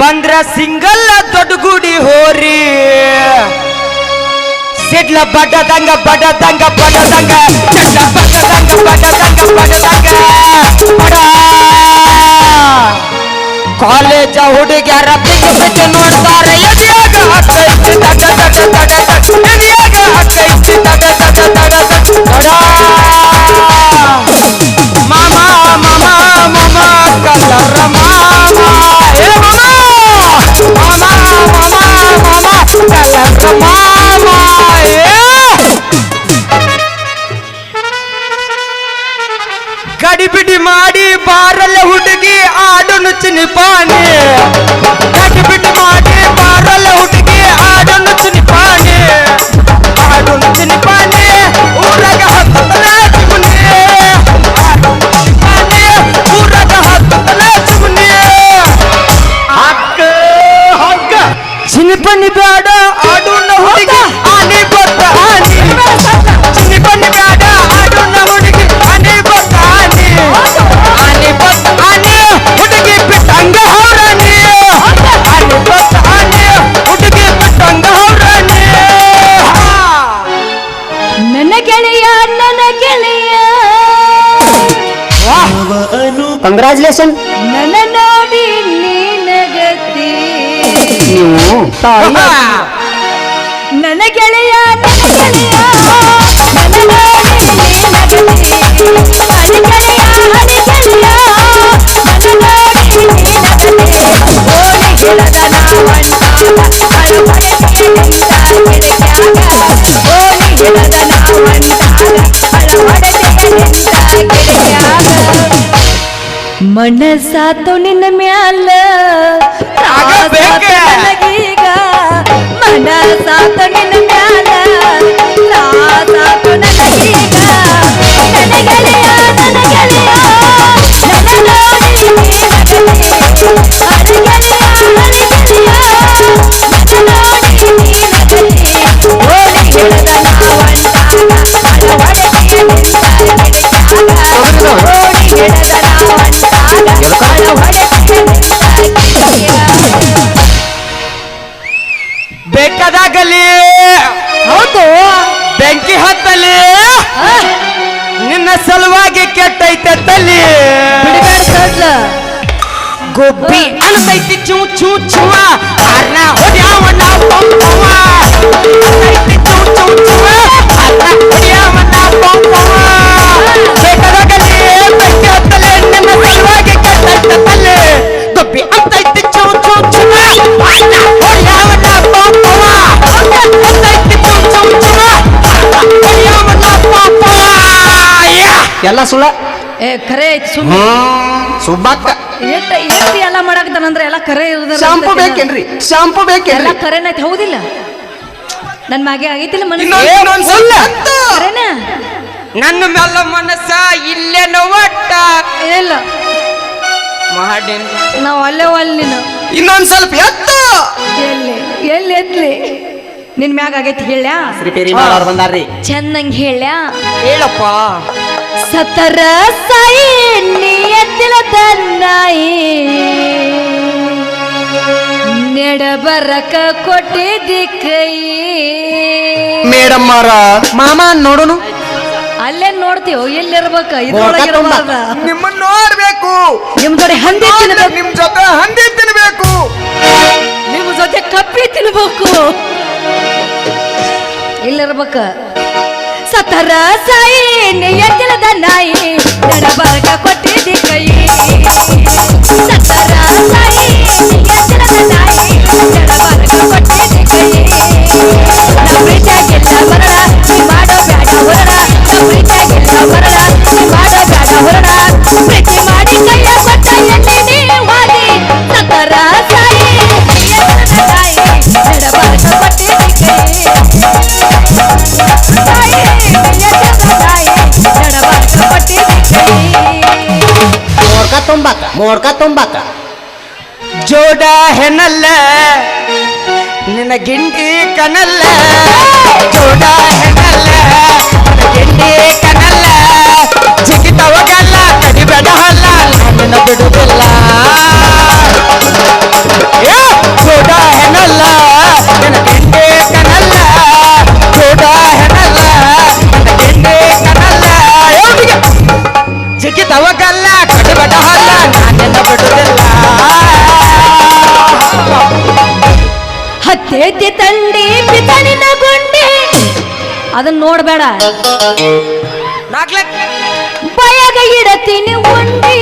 ಬಂದ್ರ ಸಿಂಗಲ್ ದೊಡ್ಡ ಗುಡಿ ಹೋರಿ ಸಿಡ್ಲ ಬಡದಂಗ ಬಡದಂಗ ಬಡದಂಗ ಚಡ್ಡ ಬಡದಂಗ ಬಡದಂಗ ಬಡದಂಗ ಬಡ ಕಾಲೇಜ ಹುಡುಗ್ಯಾರ ಬಿಟ್ಟು ಬಿಟ್ಟು ನೋಡ್ತಾರೆ ಎದಿಯಾಗ ಹಕ್ಕೈತಿ ತಡ ತಡ ತಡ ತಡ ಎದಿಯಾಗ ಹಕ್ಕೈತಿ ತಡ ತಡ ತಡ ತಡ ಮಾಮ ಕಲ್ಲರ ಏ ಗಡಿಬಿಡಿ ಮಾಡಿ ಬಾರಲ್ಲ ಹುಡುಗಿ ಆಡು ನುಚ್ಚಿನಿ ಪಾನಿ ಕಂಗ್ರಾಚುಲೇಷನ್ ನನ್ನ ನೋಡಿ ನೀನಗತಿ ನೀವು ತಾಯಿ ನನ್ನ ಗೆಳೆಯ ನನ್ನ ಮನಸಾತು ನಿನ್ನ ಮ್ಯಾಲ. ನನಗೀಗ ಮನಸಾತು ನಿನ್ನ ಮ್ಯಾಲ. ನನಗೀಗ ನನ್ನ ಬೇಕಾದಾಗಲಿ. ಹೌದು. ಬೆಂಕಿ ಹತ್ತಲಿ. ನಿನ್ನ ಸಲುವಾಗಿ ಕೆಟ್ಟೈತೆ ತಲ್ಲಿ. ಗುಬ್ಬಿ ಅನ್ಸೈತಿ ಚೂ ಚೂ ಚೂವ. ಪಂಪವ ಅನ್ಸೈತಿ ಚೂ ಚೂ ಚೂವ. ಹೊಡ್ಯಾವಣ್ಣ ಪಂಪವ ಚೂವ ಕಾರ್ನ ಹೊಡ್ಯಾವಣ್ಣ ಪಂಪವ ಯಾ. ಎಲ್ಲ ಸುಳ್ಳ? ಏ ಖರೆ ಐತಿ ಸುಮ್ಮ ಸುಬ್ಬಕ್ಕ. ಎಷ್ಟ ಎಷ್ಟು ಎಲ್ಲ ಮಾಡಾಕತ್ತಾನಂದ್ರೆ ಎಲ್ಲ ಖರೆ ಇರೋದಿಲ್ಲ ಶಾಂಪು ಬೇಕೇನ್ರಿ? ಶಾಂಪು ಎಲ್ಲ ಬೇಕೇನ್ರಿ ಖರೇನ ಐತಿ ಹೌದಿಲ್ಲ? ನನ್ನ ಮಗೆ ಆಗೈತಿಲ್ಲ ಮನಸ್ಸು. ಖರೇನ ನನ್ನ ಮೆಲ್ಲ ಮನಸ್ಸ ಇಲ್ಲೇ ಒಟ್ಟ. ಇಲ್ಲ. ನಾವು ಅಲ್ಲೇ ಅಲ್ಲಿನ ಇನ್ನೊಂದ್ ಸ್ವಲ್ಪ ಎತ್ತು. ಎಲ್ಲಿ ಎಲ್ಲಿ ಎತ್ಲಿ? ನಿನ್ ಮ್ಯಾಗ ಆಗೈತಿ ಹೇಳ್ಯಾ? ರಿಪೇರಿ ಮಾಡೋರು ಬಂದಾರ್ರಿ. ಚೆನ್ನಂಗ್ ಹೇಳ್ಯಾ? ಹೇಳಪ್ಪ. ಸತರ ಸಾಯಿ ನಿಯತ್ತಿಲ ತನ್ನಾಯಿ. ನೆಡಬರಕ ಕೊಟ್ಟಿದ್ದಿ ಕೈ. ಮೇಡಮ್ ಮಾರ ಮಾಮ ನೋಡುನು? ಅಲ್ಲೇ ನೋಡ್ತೀವೋ ಎಲ್ಲಿರ್ಬೇಕು? ಬೋರ್ಕ ಇದ್ರೊಳಗೆ ತುಂಬ. ಇರಬಾರ್ದ ನಿಮ್ಮನ್ನ ನೋಡ್ಬೇಕು. ನಿಮ್ ಜೊತೆ ಹಂದಿ ತಿನ್ಬೇಕು. ನಿಮ್ ಜೊತೆ ಹಂದಿ ತಿನ್ಬೇಕು. ನಿಮ್ ಜೊತೆ ಕಪ್ಪಿ ತಿನ್ಬೇಕು. ಇಲ್ಲಿರ್ಬೇಕ ಸತರ ಸಾಯಿ ನಿಯತ್ತಿಲದ ನಾಯಿ ನಡಬರಕ ಕೊಟ್ಟಿದ್ದಿ ಕೈ. ಸತರ ಸಾಯಿ ನಿಯತ್ತಿಲದ ನಾಯಿ ನಡಬರಕ ಕೊಟ್ಟಿದ್ದಿ ಕೈ. ನಮ್ಮ ಬರಡ ಮೋಡ್ಕ ತುಂಬಾಕ. ಜೋಡ ಹೆನಲ್ಲ, ನಿನ್ನ ಗಿಂಡಿ ಕನಲ್ಲ. ಜೋಡ ಹೆನಲ್ಲ ಗಿಂಡಿ ಕನಲ್ಲ. ಜಿಗಿತವಾಗಲ್ಲ ಕಡಿಬೇಡ ಹಲ್ಲ ನನ್ನ ಬಿಡುದಿಲ್ಲ. ಜೋಡ ಹೆನಲ್ಲ, ನಿನ್ನ ಗಿಂಡಿ ಕನಲ್ಲ. ಜೋಡ ಹೆನಲ್ಲ ಗಿಂಡಿ ಕನಲ್ಲ. ಜಿಗಿತವಾಗಲ್ಲ ನೋಡ್ಬೇಡ ನಾಲ್ಕು ಬಯಗ ಇಡತೀನಿ ಉಂಡಿ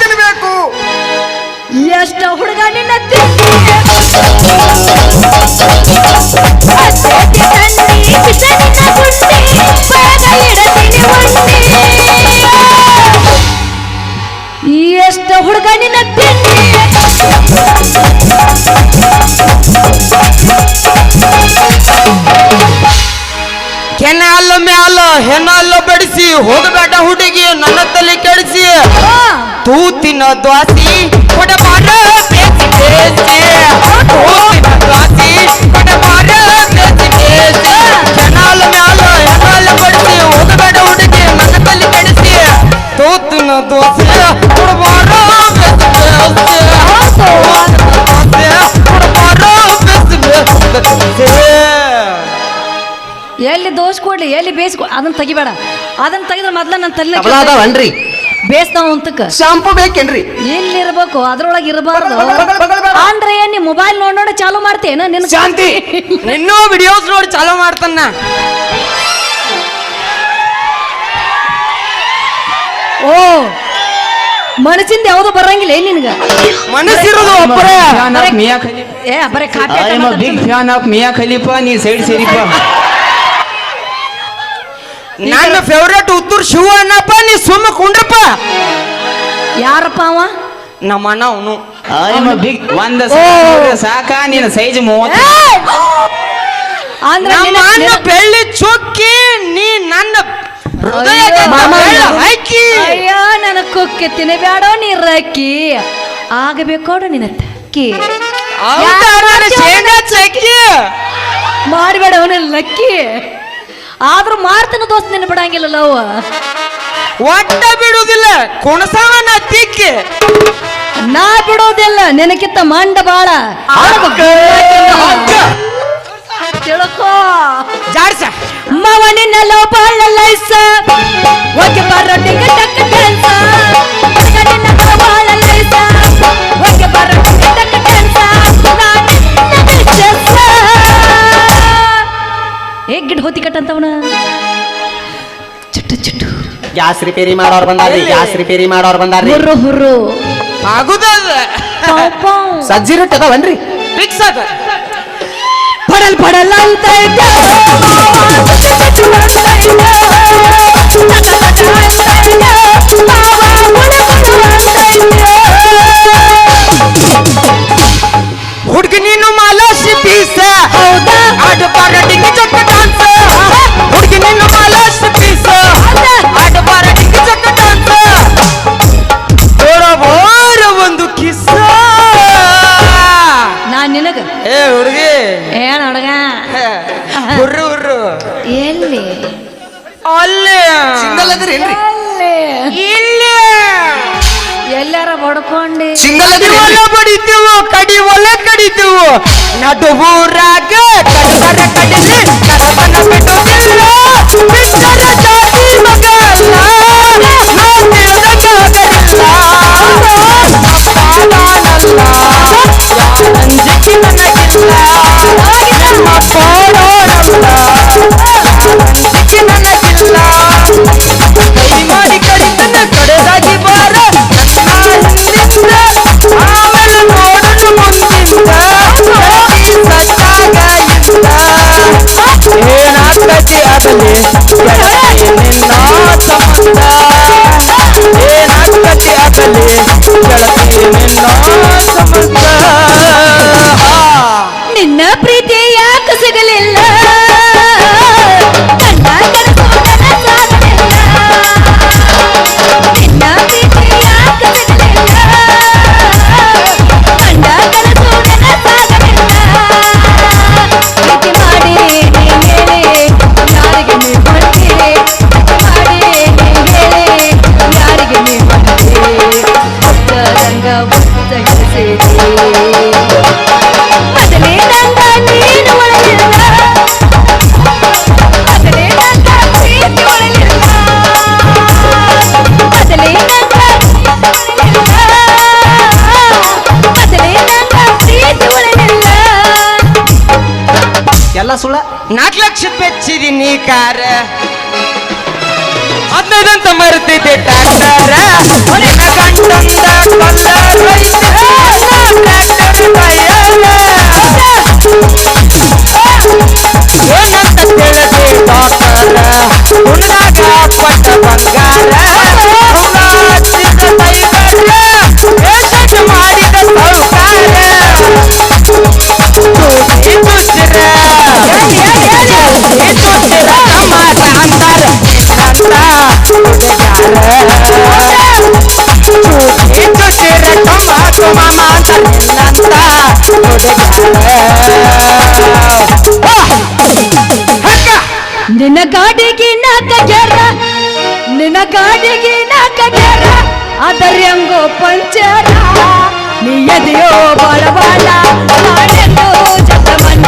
ತಿನ್ಬೇಕು ಎಷ್ಟ ಹುಡುಗ ನಿನ್ನ ತಿಂಡಿ ಹತ್ತೇತಿ ತಂಡಿ ಪಿತಣಿನ ಗುಂಡಿ ಬಯಗ ಇಡತೀನಿ ಉಂಡಿ ಎಷ್ಟ ಹುಡುಗ ನಿನ್ನ ತಿಂಡಿ ಕೆನಾಲ ಮ್ಯಾಲ ಹೆನಾಲ ಬಡಿಸಿ ಹೋಗಬೇಡ ಹುಡುಗಿ ನನ್ನ ತಲೆ ಕೆಡಿಸಿ ಆ, ತೂತಿನ ದ್ವಾಸಿ ಕೊಡಬಾರ ಬೇಸಿ ಬೇಸಿ ತೂತಿನ ದ್ವಾಸಿ ಕೊಡಬಾರ ಬೇಸಿ ಬೇಸಿ ಕೆನಾಲ ಮ್ಯಾಲ ಹೆನಾಲ ಬಡಿಸಿ ಹೋಗಬೇಡ ಹುಡುಗಿ ನನ್ನ ತಲೆ ಕೆಡಿಸಿ ತೂತಿನ ದ್ವಾಸಿ ಕೊಡಬಾರ ಬೇಸಿ ಬೇಸಿ ಕೊಡಬಾರ ಬೇಸಿ ಬೇಸಿ ಎಲ್ಲಿ ದೋಷ ಕೊಡ್ಲಿ ಎಲ್ಲಿ ಬೇಯಿಸ್ಕೊ ಅದನ್ನ ತೆಗಿಬೇಡ. ಅದನ್ನ ತೆಗೆದ್ರೆ ಮೊದ್ಲ ನನ್ನ ತಲೆ ತಬಲ ಅದಾವನ್ರಿ ಬೇಯಿಸ್ತಾವ ಅಂತಕ್ಕ ಶಾಂಪು ಬೇಕೇನ್ರಿ? ಇಲ್ಲಿರ್ಬೇಕು ಅದ್ರೊಳಗೆ ಇರಬಾರ್ದು. ಅಂದ್ರೆ ಏನ್ ನೀ ಮೊಬೈಲ್ ನೋಡ್ ನೋಡಿ ಚಾಲು ಮಾಡ್ತೇನ ನಿನ್? ಶಾಂತಿ ಇನ್ನೂ ವಿಡಿಯೋಸ್ ನೋಡಿ ಚಾಲೂ ಮಾಡ್ತಾನ ಓ ಮನಸ್ಸಿಂದ ಯಾವುದು ಬರಂಗಿಲ್ಲ ಏನ್ ನಿನ್ಗ? ಮನಸ್ಸಿರೋದು ಒಬ್ಬರೇ ಫ್ಯಾನ್ ಆಫ್ ಮಿಯಾ ಖಲೀಫಾ ಏ ಬರೇ ಖಾತೆ big fan of Mia Khalifa ನೀ ಸೈಡ್ ಸೇರಿಪ್ಪ ನನ್ನ ಫೇವ್ರೇಟ್ ಉತ್ತರ ಶಿವ ಅನ್ನಪ್ಪ ನೀ ಸುಮ್ಮ ಕುಂಡ್ರಪ್ಪ ಯಾರಪ್ಪ ಅವ? ನಮ್ಮ ಅಣ್ಣ ಅವನು. ಬಿಗ್ ಒಂದ ಸಾಕ ನಿನ್ನ ಸೈಜ್ ಮೂವತ್ತು! ಅಂದ್ರೆ ನಮ್ಮ ನಿನ್ನ- ಅಣ್ಣ ಬೆಳ್ಳಿ ಚುಕ್ಕಿ ನೀ ನನ್ನ ಹೃದಯ. ಹಾಕಿ. ಅಯ್ಯೋ ನನ್ನ ಕುಕ್ಕಿ ತಿನ್ನಬೇಡೋ ನೀ ರಕ್ಕಿ. ಆಗಬೇಕೋಡು ನಿನ್ನ ತಕ್ಕಿ. ಶೇಂಗಾ ಚಕ್ಕಿ. ಮಾಡಬೇಡ ಅವನ ಲಕ್ಕಿ ಆದ್ರೂ ಮಾಡ್ತಾನ ದೋಸ್ತ ನಿನ್ನ ಬಿಡಂಗಿಲ್ಲಲ್ಲ ಅವ ಒಟ್ಟ ಬಿಡುವುದಿಲ್ಲ ಕುಣಸವನ ತಿಕ್ಕಿ. ನಾ ಬಿಡೋದಿಲ್ಲ ನೆನಕಿತ್ತ ಮಂಡ ಬಾಳ. ತಿಳ್ಕೋ. ಜಾಡ್ಸ. ಮವನಿನ ಬಾಳ ಲೈಸ. ಓಕೆ ಬರೋ ಟಿಂಗ ಟಕ್ಕ ಡ್ಯಾನ್ಸ. ಮಗನಿನ ಬಾಳ ಲೈಸ. ಓಕೆ ಬರೋ ಏ ಗಿಡ ಹೊತ್ತಿ ಕಟ್ಟಂತವನ? ಚುಟ್ಟು ಚುಟ್ಟು. ಗ್ಯಾಸ್ ರಿಪೇರಿ ಮಾಡೋರು ಬಂದಾರ್ರಿ ಗ್ಯಾಸ್ ರಿಪೇರಿ ಮಾಡೋರು ಬಂದಾರ್ರಿ. ಹುರು ಹುರು ಆಗುದದ? ಪಾವ್ ಪಾವ್ ಸಜ್ಜಿ ರೊಟ್ಟಿ ಅದಾವನ್ರಿ ಫಿಕ್ಸ್ ಅದ ಪಡಲ್ ಪಡಲ್ ಅಂತ ಇದ್ದ ಹುಡುಗಿ ನೀನು ಮಾಲಾಶಿ ಪೀಸ. ಹೌದಾ? ಅಡ್ಡ ಬಾರ ಡಿಂಗಿ ಏ ಹುಡುಗಿ. ಏನ್ ಹುಡುಗ. ಹುರ್ರು ಹುರ್ರು. ಎಲ್ಲಿ? ಅಲ್ಲಿ. ಸಿಂಗಲ್ ಅದಿರೇನ್ರಿ ಇಲ್ಲೇ. ಎಲ್ಲಾರ ಬಡ್ಕೊಂಡಿ. ಸಿಂಗಲ್ ಒಲೆ ಬಡಿತೀವು ಕಡಿ ಒಲೆ ಕಡಿತೀವು. ನಡುವೂರಾಗ ಕಡಬರ ಕಡಿಲಿ ಕಡಬನ ಬಿಟ್ಟರ ಜಾತಿ ಮಗಲ್ಲ. ನಾನು ತಿಳಿದ ಅಪ್ಪ ಅಪ್ಪಾದಾನಲ್ಲ ಯಾರಂಜಿಕೆ ನನಗಿಲ್ಲ ನಮ್ಮ ¡Ole! ನಿನ್ನ ಗಾಡಿಗೆ ನಾ ಕಟ್ಯಾರ ಪಂಚರ. ನೀ ಎದೆಯೋ ಬಾಳ ಬಾಳ ಜತ ಮಂಡ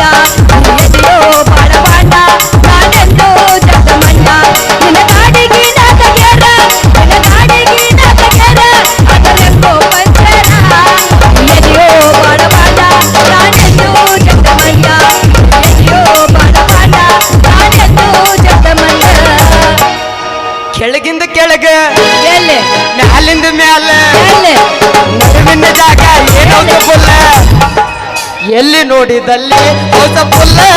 ಎಲ್ಲಿ ನೋಡಿದಲ್ಲಿ ಹೊಸ ಪುಲ್ಲೇ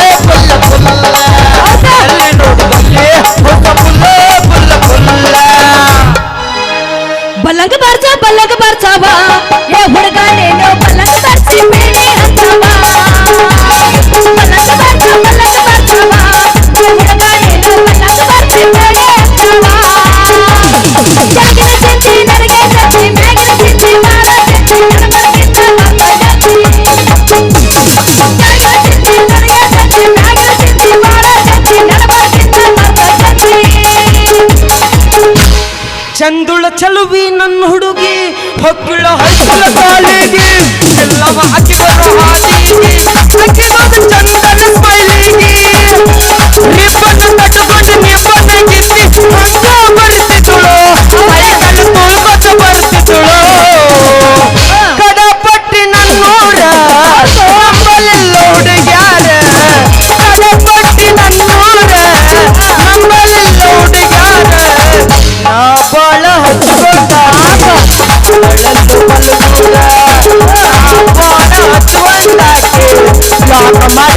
ನನ್ನ ಹುಡುಗಿ ಹೊಕ್ಕಿಳ ಹಚ್ಚಿದ ಕಾಲಿಗೆ. ಎಲ್ಲವ ಹಾಕಿದ ಹಾಲಿ Stop my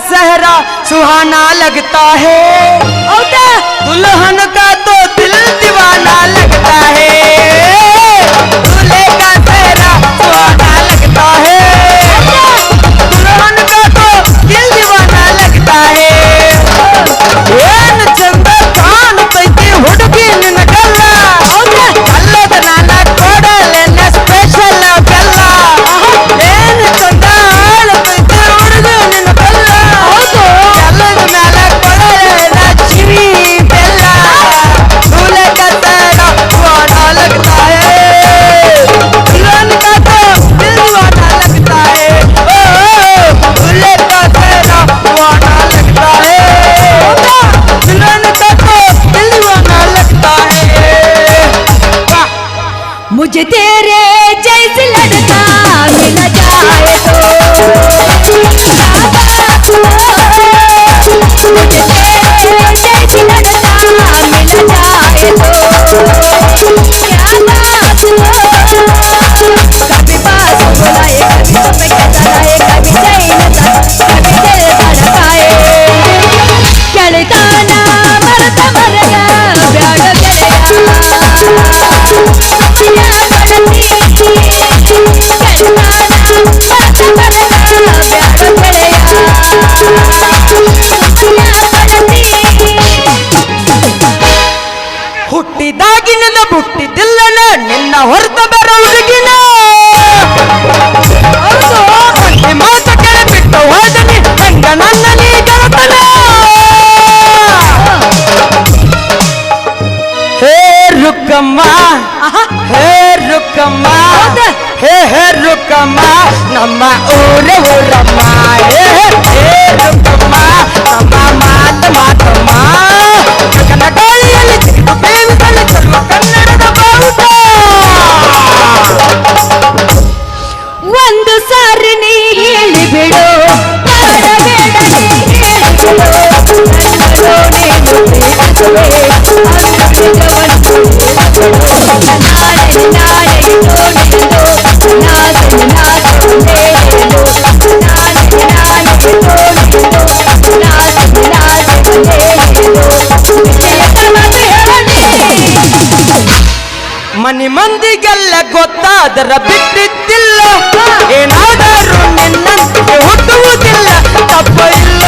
सहरा सुहाना लगता है। दुल्हन का तो दिल दीवाना लगता है। దుర్గమ్మ నమ్మ ఊర ఊరమ్మ ఏ దుర్గమ్మ నమ్మ మాత మాతమ్మ కనకాయలు చిరుగు పేవికలు చర్మ కన్నడద బావుట ಒಂದು ಸಾರಿ ನೀ ಹೇಳಿಬಿಡು ನಾಳೆ ನಾಳೆ ನೋಡಿ ಮನಿ ಮಂದಿಗೆಲ್ಲ ಗೊತ್ತಾದರ ಬಿಟ್ಟಿದ್ದಿಲ್ಲ. ಏನಾದರೂ ನಿನ್ನಂತೆ ಹುಟ್ಟುವುದಿಲ್ಲ. ತಪ್ಪ ಇಲ್ಲ.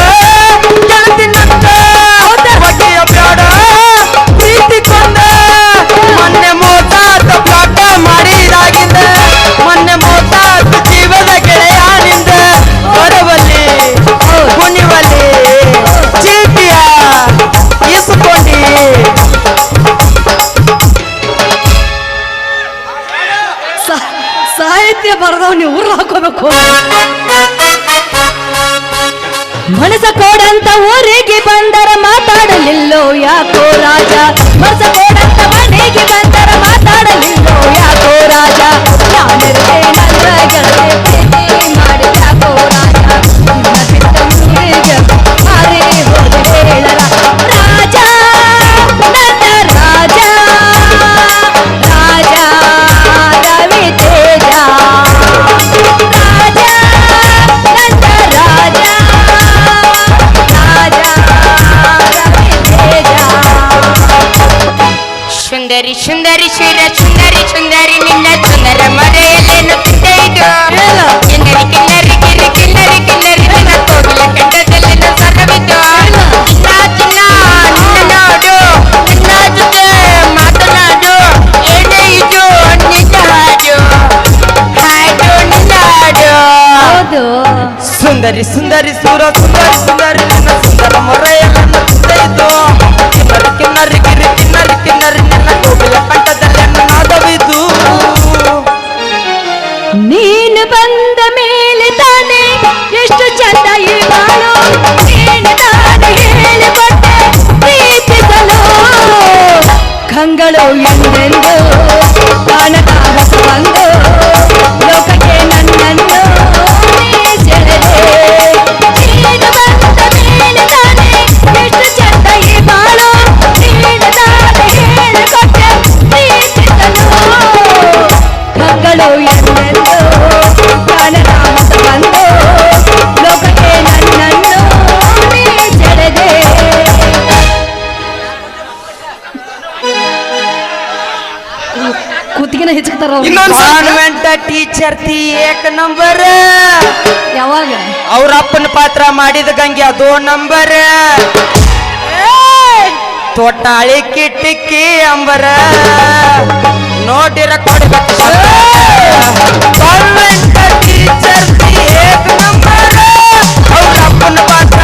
ನಾವು ನೀವು ಊರು ಹಾಕೋಬೇಕು. ಮನಸ ಕೊಡಂತ ಊರಿಗೆ ಬಂದರ ಮಾತಾಡಲಿಲ್ಲೋ ಯಾಕೋ ರಾಜ? ಮನಸ ಕೊಡಂತ ಮನೆಗೆ ಬಂದರ ಮಾತಾಡಲಿಲ್ಲೋ ಯಾಕೋ ರಾಜ? ನಾನಿರ್ತೇನೆ கண்களோ என்னென்றோ காண காவசு ವಿದ್ಯಾರ್ಥಿ ಏಕ ನಂಬರ್ ಯಾವಾಗ? ಅವ್ರ ಅಪ್ಪನ ಪಾತ್ರ ಮಾಡಿದ ಗಂಗೆ ಅದು ನಂಬರ್ ತೋಟಾಳಿ ಕಿಟಿಕಿ ಅಂಬರ. ನೋಡಿರ ಕೊಡ್ಬೇಕು ಗೌರ್ಮೆಂಟ್ ಟೀಚರ್ ಏಕ ನಂಬರ್ ಅವ್ರ ಅಪ್ಪನ ಪಾತ್ರ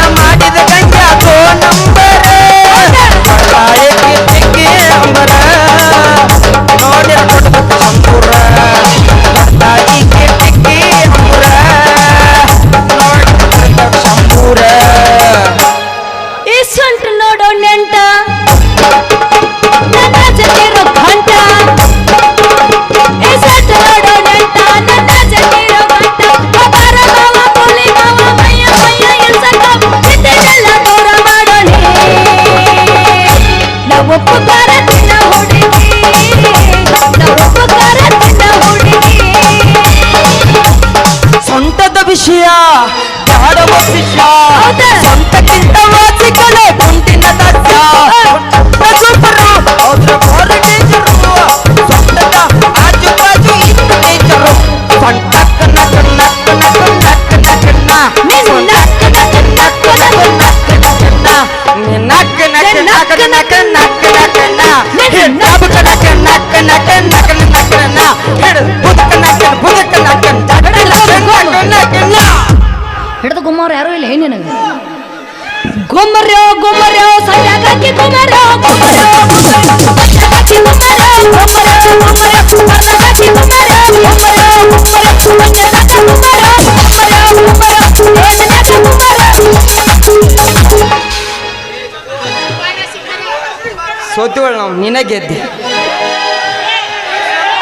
ಸೋತಿವಳು ನಾವು ನಿನ್ನ ಗೆದ್ದೆ.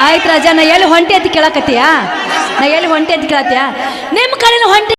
ಆಯ್ತು ರಾಜ, ನಾ ಎಲ್ಲಿ ಹೊಂಟಿ ಅಂತ ಕೇಳಕತ್ತೀಯಾ? ನಾ ಎಲ್ಲಿ ಹೊಂಟಿ ಅಂತ ಕೇಳತ್ತೀಯಾ? ನಿಮ್ಮ ಕಡೆನ ಹೊಂಟಿ